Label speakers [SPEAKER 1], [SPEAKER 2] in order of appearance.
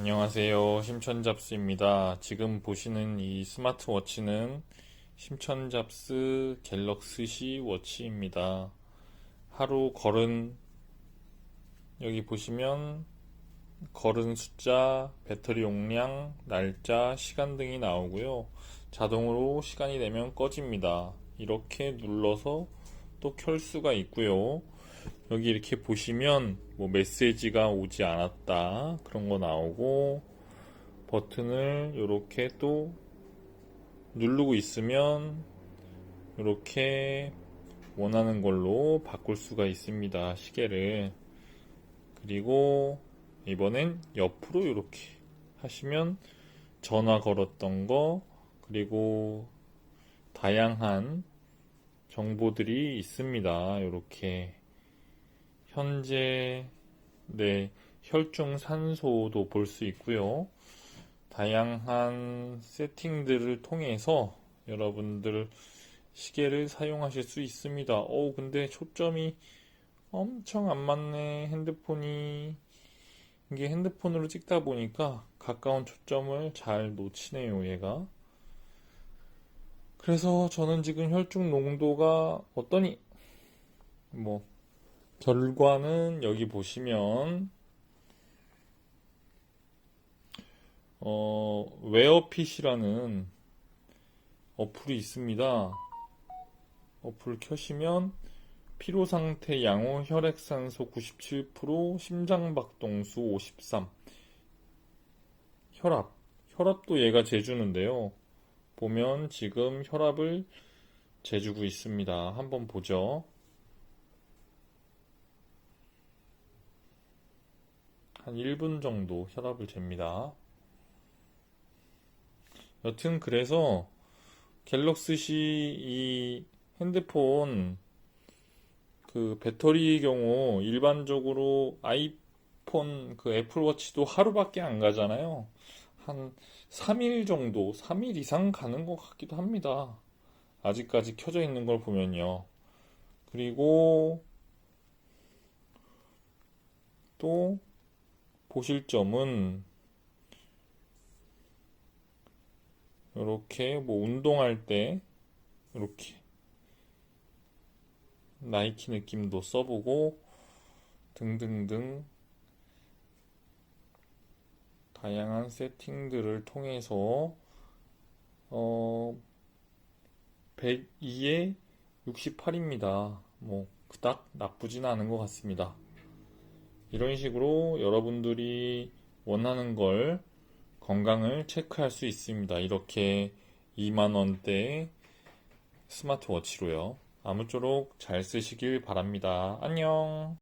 [SPEAKER 1] 안녕하세요. 심천잡스입니다. 지금 보시는 이 스마트워치는 심천잡스 갤럭시 워치입니다. 하루 걸은, 여기 보시면 걸은 숫자, 배터리 용량, 날짜, 시간 등이 나오고요. 자동으로 시간이 되면 꺼집니다. 이렇게 눌러서 또 켤 수가 있고요. 여기 이렇게 보시면 뭐 메시지가 오지 않았다 그런 거 나오고 버튼을 이렇게 또 누르고 있으면 이렇게 원하는 걸로 바꿀 수가 있습니다 시계를. 그리고 이번엔 옆으로 이렇게 하시면 전화 걸었던 거 그리고 다양한 정보들이 있습니다 이렇게 현재 네, 혈중 산소도 볼 수 있고요. 다양한 세팅들을 통해서 여러분들 시계를 사용하실 수 있습니다. 오, 근데 초점이 엄청 안 맞네. 핸드폰이 이게 핸드폰으로 찍다 보니까 가까운 초점을 잘 놓치네요, 얘가. 그래서 저는 지금 혈중 농도가 어떠니? 뭐 결과는 여기 보시면 어, 웨어핏이라는 어플이 있습니다. 어플을 켜시면 피로 상태 양호 혈액산소 97% 심장박동수 53 혈압 혈압도 얘가 재주는데요. 보면 지금 혈압을 재주고 있습니다. 한번 보죠. 한 1분 정도 혈압을 잽니다. 여튼 그래서 갤럭시 이 핸드폰 그 배터리 경우 일반적으로 아이폰 그 애플워치도 하루밖에 안 가잖아요. 한 3일 정도, 3일 이상 가는 것 같기도 합니다. 아직까지 켜져 있는 걸 보면요. 그리고 또 보실 점은 이렇게 뭐 운동할 때 이렇게 나이키 느낌도 써보고 등등등 다양한 세팅들을 통해서 어 102에 68입니다. 뭐 그닥 나쁘진 않은 것 같습니다. 이런 식으로 여러분들이 원하는 걸 건강을 체크할 수 있습니다. 이렇게 2만원대 스마트워치로요. 아무쪼록 잘 쓰시길 바랍니다. 안녕!